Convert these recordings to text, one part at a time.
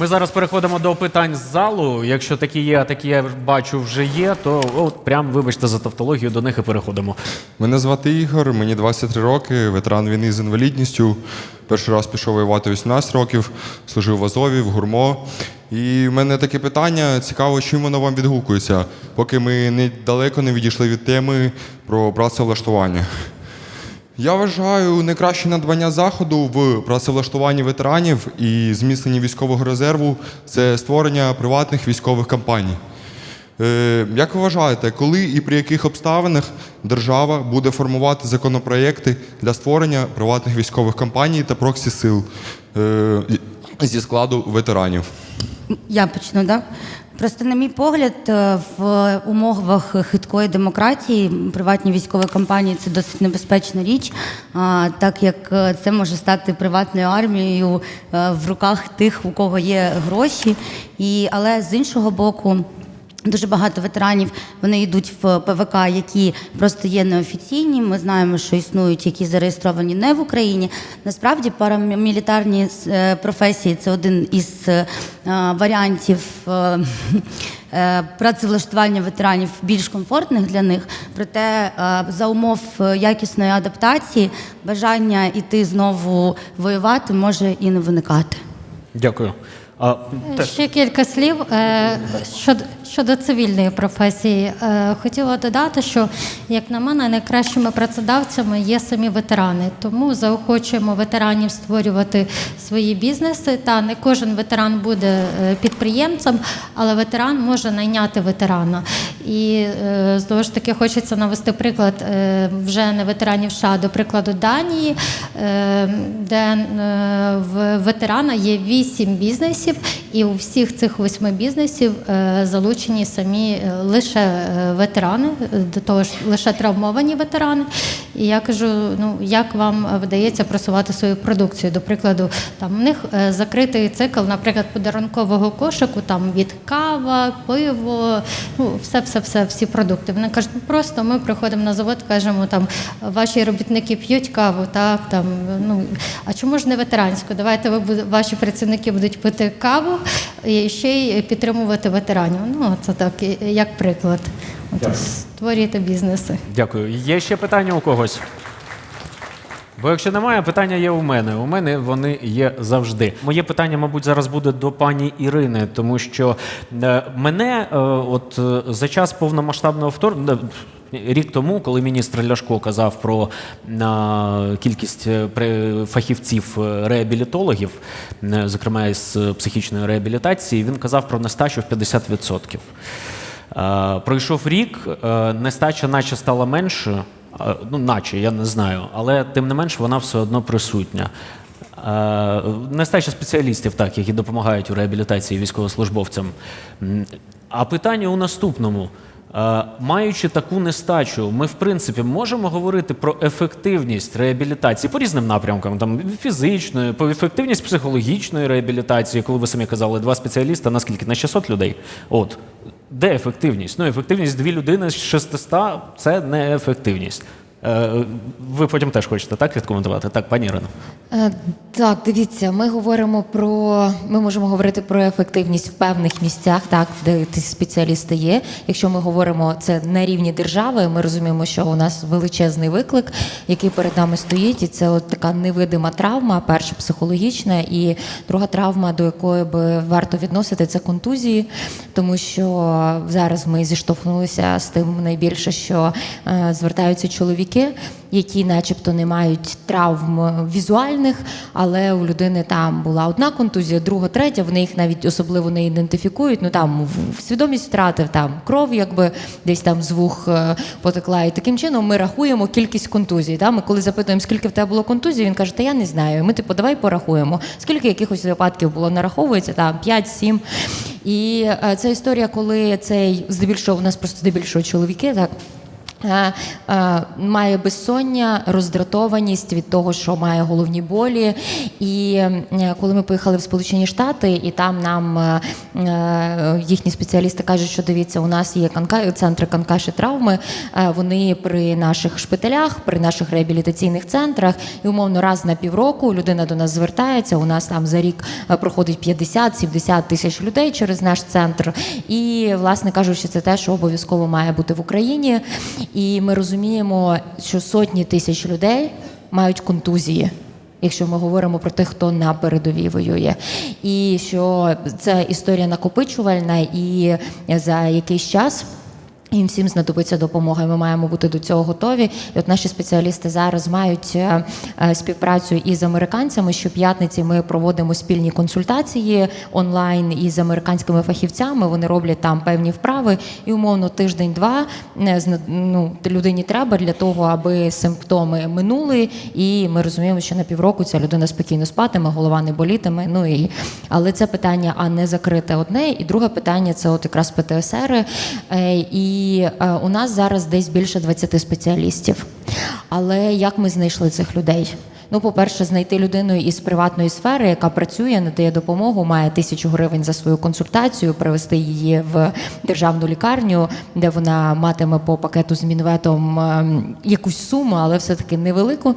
Ми зараз переходимо до питань з залу. Якщо такі є, а такі я бачу вже є, то от прям вибачте за тавтологію, до них і переходимо. Мене звати Ігор, мені 23 роки, ветеран війни з інвалідністю. Перший раз пішов воювати 18 років, служив в Азові, в гурмо. І в мене таке питання: цікаво, чим воно вам відгукується, поки ми не далеко не відійшли від теми про працевлаштування. Я вважаю найкраще надбання заходу в працевлаштуванні ветеранів і зміцненні військового резерву це створення приватних військових компаній. Е, Як ви вважаєте, коли і при яких обставинах держава буде формувати законопроекти для створення приватних військових компаній та проксі сил е, зі складу ветеранів? Я почну, так? Просто, на мій погляд, е, в умовах хиткої демократії приватні військові компанії це досить небезпечна річ, так як е, це може стати приватною армією е, в руках тих, у кого є гроші. І, але з іншого боку, Дуже багато ветеранів вони йдуть в ПВК, які просто є неофіційні. Ми знаємо, що існують, які зареєстровані не в Україні. Насправді парамілітарні е, професії це один із е, варіантів е, працевлаштування ветеранів більш комфортних для них. Проте за умов якісної адаптації бажання йти знову воювати може і не виникати. Дякую. А, те- Ще кілька слів е, щодо, щодо цивільної професії. Е, Хотіла додати, що, як на мене, найкращими працедавцями є самі ветерани. Тому заохочуємо ветеранів створювати свої бізнеси. Та не кожен ветеран буде е, підприємцем, але ветеран може найняти ветерана. І е, знову ж таки хочеться навести приклад е, вже не ветеранів США, до прикладу Данії, е, де в ветерана є вісім бізнесів, і у всіх цих восьми бізнесів е, залучені самі е, лише е, ветерани, до того ж лише травмовані ветерани. І я кажу: ну як вам вдається просувати свою продукцію? До прикладу, там в них закритий цикл, наприклад, подарункового кошику, там від кава, пиво, ну все, все, все, всі продукти. Вони кажуть, ну просто ми приходимо на завод, кажемо, там ваші робітники п'ють каву, так там ну а чому ж не ветеранську? Давайте ви ваші працівники будуть пити каву і ще й підтримувати ветеранів. Ну це так, як приклад. От створюєте бізнеси. Дякую. Є ще питання у когось? Бо якщо немає, питання є у мене. У мене вони є завжди. Моє питання, мабуть, зараз буде до пані Ірини, тому що е, мене е, от е, за час повномасштабного вторгнення. Рік тому, коли міністр Ляшко казав про кількість е, фахівців е, реабілітологів, е, зокрема із психічної реабілітації, він казав про нестачу в 50%. Е, Пройшов рік, нестача наче стала меншою, Е, ну, наче, я не знаю, але тим не менш вона все одно присутня. Нестача спеціалістів, так, які допомагають у реабілітації військовослужбовцям. А питання у наступному. Е, Маючи таку нестачу, ми в принципі можемо говорити про ефективність реабілітації по різним напрямкам, там фізичної, по ефективність психологічної реабілітації, коли ви самі казали, два спеціаліста на скільки? На 600 людей. От де ефективність? Ну, ефективність дві людини з 600 – це не ефективність. Е, ви потім теж хочете так відкоментувати? Так, пані Ірино. Е, Так, дивіться, ми говоримо про ми можемо говорити про ефективність в певних місцях, так де ті спеціалісти є. Якщо ми говоримо це на рівні держави, ми розуміємо, що у нас величезний виклик, який перед нами стоїть, і це от така невидима травма, перша психологічна, і друга травма, до якої би варто відносити, це контузії, тому що зараз ми зіштовхнулися з тим найбільше, що е, звертаються чоловіки, які, начебто, не мають травм візуальних, але у людини там була одна контузія, друга, третя. Вони їх навіть особливо не ідентифікують. Ну там свідомість втратив там кров, якби десь там з е, потекла. І таким чином ми рахуємо кількість контузій. Да? Ми коли запитуємо, скільки в тебе було контузій, він каже, та я не знаю. Ми типу, давай порахуємо. Скільки якихось випадків було нараховується, там 5-7. І е, це історія, коли цей здебільшого у нас просто здебільшого чоловіки, так. Е, е, має безсоння, роздратованість від того, що має головні болі. І е, коли ми поїхали в Сполучені Штати, і там нам їхні спеціалісти кажуть, що дивіться, у нас є центри канкаші травми. Вони при наших шпиталях, при наших реабілітаційних центрах, і умовно раз на півроку людина до нас звертається. У нас там за рік проходить 50-70 тисяч людей через наш центр. І, власне кажучи, це те, що обов'язково має бути в Україні. І ми розуміємо, що сотні тисяч людей мають контузії. Якщо ми говоримо про тих, хто на передовій воює, і що це історія накопичувальна, і за якийсь час їм всім знадобиться допомога, і ми маємо бути до цього готові. І от наші спеціалісти зараз мають е, е, співпрацю із американцями. Щоп'ятниці ми проводимо спільні консультації онлайн із американськими фахівцями. Вони роблять там певні вправи, і умовно тиждень-два е, ну, людині треба для того, аби симптоми минули. І ми розуміємо, що на півроку ця людина спокійно спатиме, голова не болітиме. Ну і але це питання, а не закрите одне. І друге питання це от якраз ПТСР. Е, І е, у нас зараз десь більше 20 спеціалістів. Але як ми знайшли цих людей? Ну, по-перше, знайти людину із приватної сфери, яка працює, надає допомогу, має тисячу гривень за свою консультацію, привести її в державну лікарню, де вона матиме по пакету з мінветом ем, якусь суму, але все-таки невелику.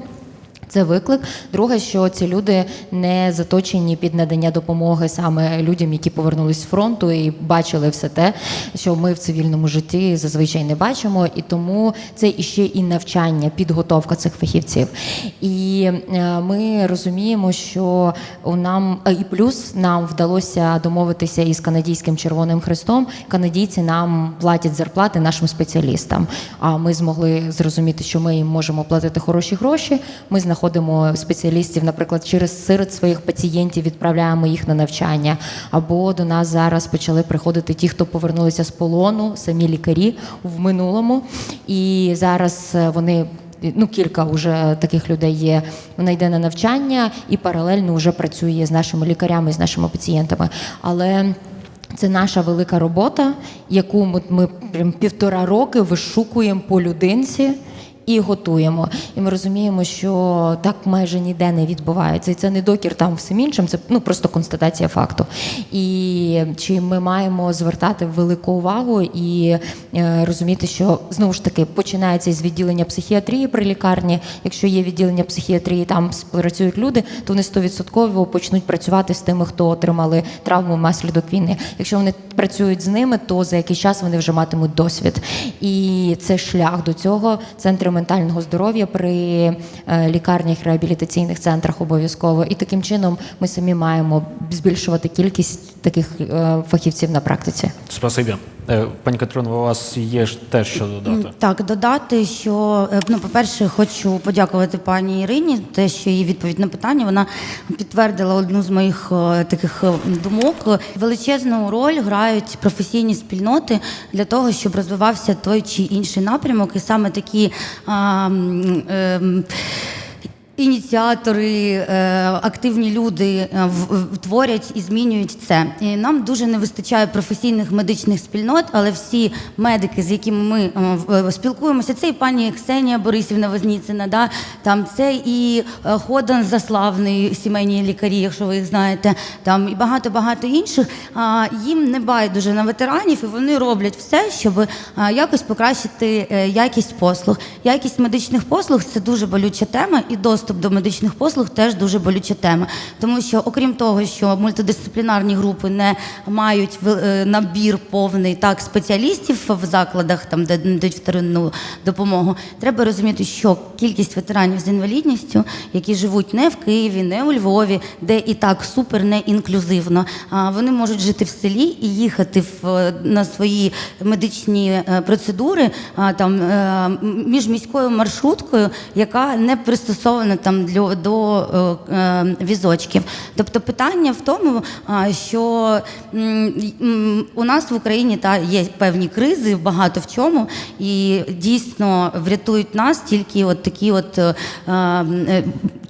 Це виклик. Друге, що ці люди не заточені під надання допомоги саме людям, які повернулись з фронту і бачили все те, що ми в цивільному житті зазвичай не бачимо. І тому це іще і навчання, підготовка цих фахівців. І е, ми розуміємо, що у нам і плюс нам вдалося домовитися із канадійським Червоним Хрестом. Канадійці нам платять зарплати нашим спеціалістам. А ми змогли зрозуміти, що ми їм можемо платити хороші гроші. Ми знаходимо спеціалістів, наприклад, через серед своїх пацієнтів відправляємо їх на навчання. Або до нас зараз почали приходити ті, хто повернулися з полону, самі лікарі в минулому. І зараз е, вони. Ну, кілька вже таких людей є. Вона йде на навчання і паралельно вже працює з нашими лікарями, з нашими пацієнтами. Але це наша велика робота, яку ми, ми прям півтора роки вишукуємо по людинці. І готуємо. І ми розуміємо, що так майже ніде не відбувається. І це не докір там всім іншим, це ну просто констатація факту. І чи ми маємо звертати велику увагу і е, розуміти, що знову ж таки починається з відділення психіатрії при лікарні. Якщо є відділення психіатрії, там працюють люди, то вони 100% почнуть працювати з тими, хто отримали травму внаслідок війни. Якщо вони працюють з ними, то за якийсь час вони вже матимуть досвід. І це шлях до цього. Центри ментального здоров'я при е, лікарнях реабілітаційних центрах обов'язково. І таким чином ми самі маємо збільшувати кількість таких е, фахівців на практиці. Спасибі. Е, Пані Катерино, у вас є ж теж що додати. Так, додати, що е, ну, по-перше, хочу подякувати пані Ірині, те, що її відповідь на питання вона підтвердила одну з моїх е, таких е, думок. Величезну роль грають професійні спільноти для того, щоб розвивався той чи інший напрямок, і саме такі. А, ем, Ініціатори, е, активні люди е, творять і змінюють це. І нам дуже не вистачає професійних медичних спільнот, але всі медики, з якими ми е, спілкуємося, це і пані Ксенія Борисівна Возніцина, да? там це і Ходан Заславний, сімейні лікарі, якщо ви їх знаєте, там і багато-багато інших. Їм не байдуже на ветеранів, і вони роблять все, щоб якось покращити якість послуг. Якість медичних послуг це дуже болюча тема, і доступ до медичних послуг теж дуже болюча тема. Тому що, окрім того, що мультидисциплінарні групи не мають е, набір повний так спеціалістів в закладах, там де надають вторинну допомогу, треба розуміти, що кількість ветеранів з інвалідністю, які живуть не в Києві, не у Львові, де і так супер не інклюзивно, а вони можуть жити в селі і їхати в на свої медичні е, процедури а, там е, міжміською маршруткою, яка не пристосована там для до е, е, візочків. Тобто питання в тому, а, що у нас в Україні та є певні кризи, багато в чому, і дійсно врятують нас тільки от такі от е, е,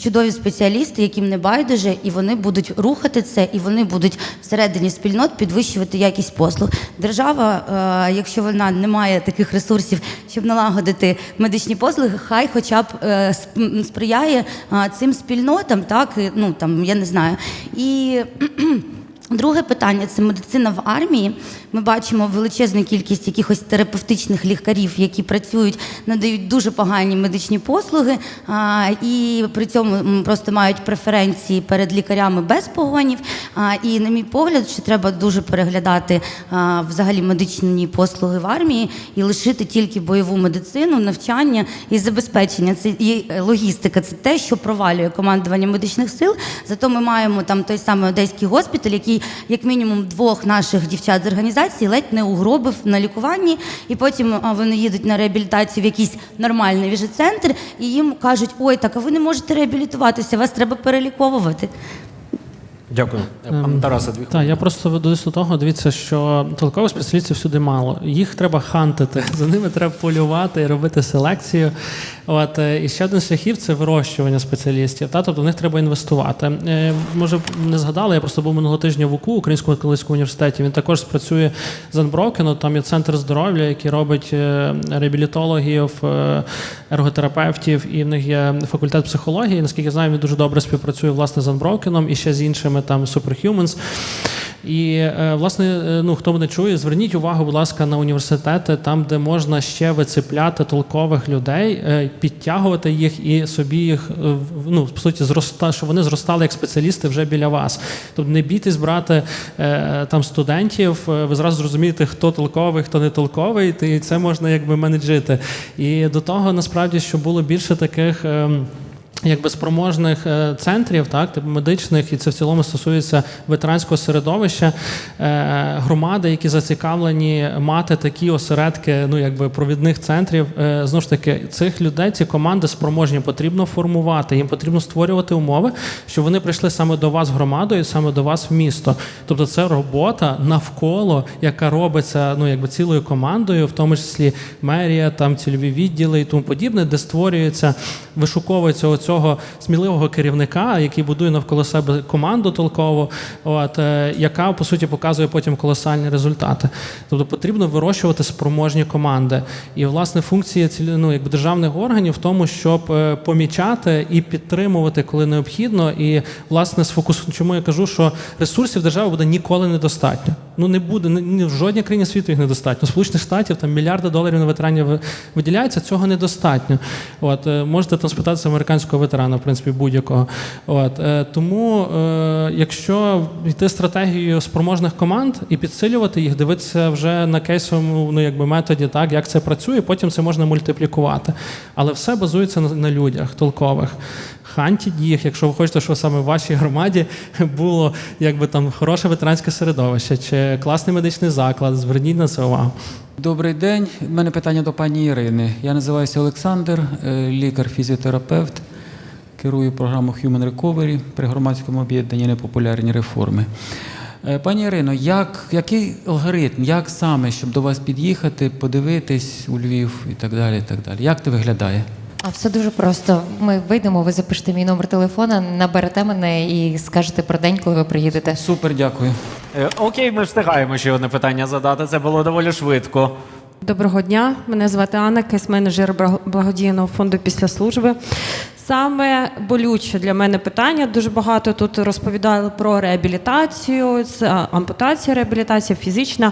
чудові спеціалісти, яким не байдуже, і вони будуть рухати це, і вони будуть всередині спільнот підвищувати якість послуг. Держава, е, якщо вона не має таких ресурсів, щоб налагодити медичні послуги, хай хоча б е, сприяє е, цим спільнотам, так ну там я не знаю. І Друге питання це медицина в армії. Ми бачимо величезну кількість якихось терапевтичних лікарів, які працюють, надають дуже погані медичні послуги, а, і при цьому просто мають преференції перед лікарями без погонів. А, і, на мій погляд, що треба дуже переглядати а, взагалі медичні послуги в армії і лишити тільки бойову медицину, навчання і забезпечення. Це і логістика. Це те, що провалює командування медичних сил. Зато ми маємо там той самий одеський госпіталь, який як мінімум двох наших дівчат з організації ледь не угробив на лікуванні, і потім вони їдуть на реабілітацію в якийсь нормальний віжецентр, і їм кажуть: ой, так а ви не можете реабілітуватися, вас треба переліковувати. Дякую. Пан Тарасе, дві Так, я просто ведусь до того, дивіться, що толкових спеціалістів всюди мало. Їх треба хантити, за ними треба полювати і робити селекцію. От, е, і ще один шляхів це вирощування спеціалістів. Та? Тобто в них треба інвестувати. Е, Може, не згадали, я просто був минулого тижня в УКУ, Українському католицькому університеті. Він також спрацює з Unbroken, там є центр здоров'я, який робить е, реабілітологів, е, ерготерапевтів, і в них є факультет психології. Наскільки я знаю, він дуже добре співпрацює власне з Unbroken і ще з іншими там Superhumans. І е, власне, е, ну хто мене чує, зверніть увагу, будь ласка, на університети, там, де можна ще вицепляти толкових людей, е, підтягувати їх і собі їх ну, по суті, зроста, щоб вони зростали як спеціалісти вже біля вас. Тобто не бійтесь брати там студентів, ви зразу зрозумієте, хто толковий, хто не толковий, і це можна якби менеджити. І до того насправді, щоб було більше таких. Якби спроможних е, центрів, так типу медичних, і це в цілому стосується ветеранського середовища, е, громади, які зацікавлені мати такі осередки, ну якби провідних центрів. Е, знову ж таки, цих людей, ці команди спроможні потрібно формувати. Їм потрібно створювати умови, щоб вони прийшли саме до вас громадою, саме до вас в місто. Тобто, це робота навколо, яка робиться ну якби цілою командою, в тому числі мерія, там цільові відділи і тому подібне, де створюється, вишуковується оцього сміливого керівника, який будує навколо себе команду толкову, от е, яка по суті показує потім колосальні результати. Тобто потрібно вирощувати спроможні команди. І власне функція ну, якби державних органів в тому, щоб е, помічати і підтримувати, коли необхідно. І власне сфокус, чому я кажу, що ресурсів держави буде ніколи недостатньо. Ну не буде ні- в жодній країні світу їх недостатньо. Сполучених Штатів там мільярди доларів на ветеранів виділяється, цього недостатньо. От е, можете там спитатися американського ветерана, в принципі, будь-якого. От е, тому, е, якщо йти стратегією спроможних команд і підсилювати їх, дивитися вже на кейсовому ну, якби методі, так як це працює, потім це можна мультиплікувати. Але все базується на, на людях толкових. Хантіть їх, якщо ви хочете, щоб саме в вашій громаді було якби там хороше ветеранське середовище чи класний медичний заклад, зверніть на це увагу. Добрий день. У мене питання до пані Ірини. Я називаюся Олександр, е, лікар-фізіотерапевт. Керую програмою Human Recovery при громадському об'єднанні непопулярні реформи. Е, Пані Ірино, як, який алгоритм, як саме, щоб до вас під'їхати, подивитись у Львів і так далі. і так далі? Як це виглядає? А все дуже просто. Ми вийдемо, ви запишете мій номер телефона, наберете мене і скажете про день, коли ви приїдете. Супер, дякую. Е, Окей, ми встигаємо ще одне питання задати. Це було доволі швидко. Доброго дня, мене звати Анна, кейс-менеджер благодійного фонду після служби. Саме болюче для мене питання. Дуже багато тут розповідали про реабілітацію, це ампутація, реабілітація фізична.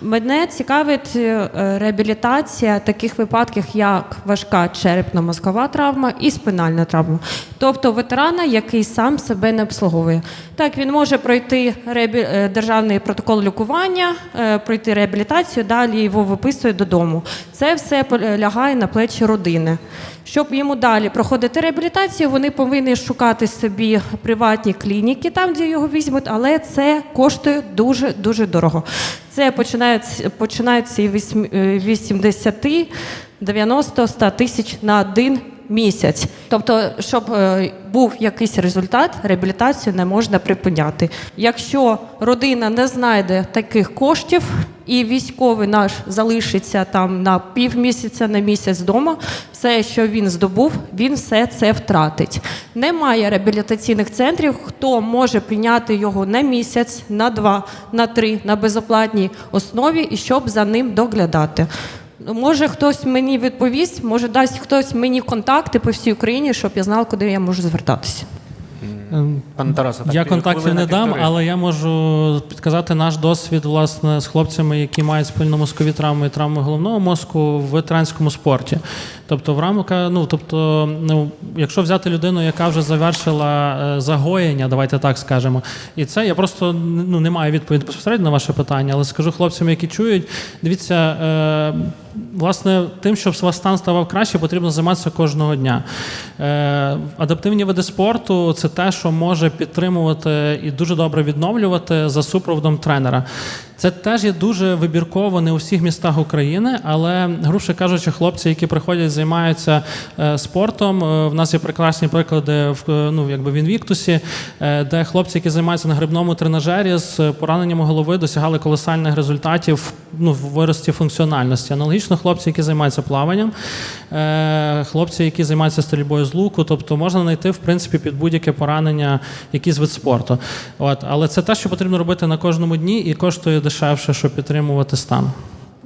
Мене цікавить е, реабілітація таких випадків, як важка черепно-мозкова травма і спинальна травма. Тобто ветерана, який сам себе не обслуговує. Так, він може пройти реабі- е, державний протокол лікування, е, пройти реабілітацію, далі його виписують додому. Це все лягає на плечі родини. Щоб йому далі проходити реабілітацію, вони повинні шукати собі приватні клініки, там де його візьмуть, але це коштує дуже дуже дорого. Це починається починається від 80, 90, 100 тисяч на один місяць. Тобто, щоб е, був якийсь результат, реабілітацію не можна припиняти. Якщо родина не знайде таких коштів, і військовий наш залишиться там на півмісяця, на місяць вдома, все, що він здобув, він все це втратить. Немає реабілітаційних центрів, хто може прийняти його на місяць, на два, на три, на безоплатній основі і щоб за ним доглядати. Може, хтось мені відповість, може дасть хтось мені контакти по всій Україні, щоб я знала, куди я можу звертатися. Ем, Пане Тарасе, так, Я контактів не дам, півтори. але я можу підказати наш досвід власне з хлопцями, які мають спинномозкові травми і травми головного мозку в ветеранському спорті. Тобто, в рамках, ну тобто, ну, якщо взяти людину, яка вже завершила е, загоєння, давайте так скажемо, і це я просто ну, не маю відповіді безпосередньо на ваше питання, але скажу хлопцям, які чують, дивіться. Е, Власне, тим, щоб стан ставав краще, потрібно займатися кожного дня. Е, адаптивні види спорту це те, що може підтримувати і дуже добре відновлювати за супроводом тренера. Це теж є дуже вибірково не у всіх містах України, але, грубше кажучи, хлопці, які приходять, займаються е, спортом. е, В нас є прекрасні приклади в ну, якби в Інвіктусі, де хлопці, які займаються на грибному тренажері з пораненням голови, досягали колосальних результатів ну, в вирості функціональності. Аналогічно хлопці, які займаються плаванням, е, хлопці, які займаються стрільбою з луку, тобто можна знайти в принципі під будь-яке поранення якийсь вид спорту. От, але це те, що потрібно робити на кожному дні і коштує дешевше, щоб підтримувати стан.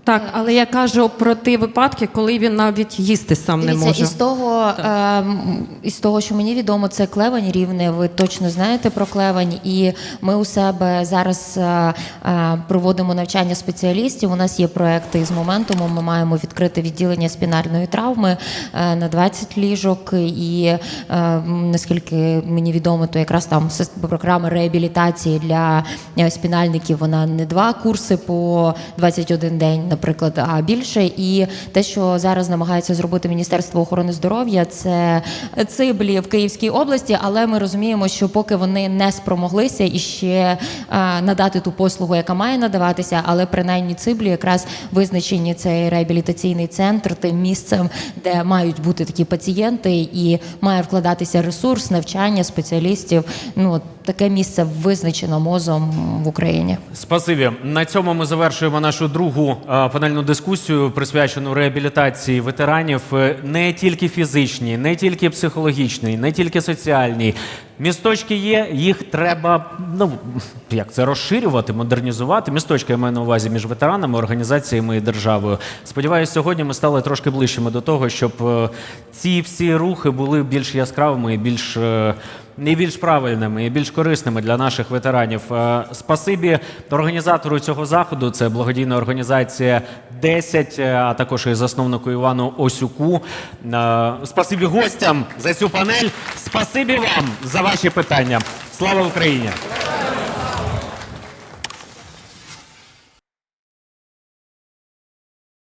Так, але я кажу про ті випадки, коли він навіть їсти сам не Дивіться, може. із того, ем, із того, що мені відомо, це клевань рівне. Ви точно знаєте про клевань. І ми у себе зараз е, е, проводимо навчання спеціалістів. У нас є проекти із моментуму. Ми маємо відкрити відділення спінальної травми е, на 20 ліжок. І е, м, наскільки мені відомо, то якраз там сис- програма реабілітації для е, спінальників. Вона не два курси по 21 день, наприклад, а більше. І те, що зараз намагається зробити Міністерство охорони здоров'я, це циблі в Київській області, але ми розуміємо, що поки вони не спромоглися і ще е, надати ту послугу, яка має надаватися, але принаймні циблі якраз визначені цей реабілітаційний центр тим місцем, де мають бути такі пацієнти, і має вкладатися ресурс, навчання спеціалістів. Ну таке місце визначено мозом в Україні. Спасибі. На цьому ми завершуємо нашу другу е, панельну дискусію, присвячену реабілітації ветеранів е, не тільки фізичній, не тільки психологічній, не тільки соціальній. Місточки є, їх треба ну як це розширювати, модернізувати. Місточки я маю на увазі між ветеранами, організаціями і державою. Сподіваюся, сьогодні ми стали трошки ближчими до того, щоб е, ці всі рухи були більш яскравими і більш. е, і більш правильними, і більш корисними для наших ветеранів. Е, Спасибі організатору цього заходу. Це благодійна організація 10, е, а також і засновнику Івану Осюку. Е, Спасибі гостям за цю панель. Спасибі вам за ваші питання. Слава Україні!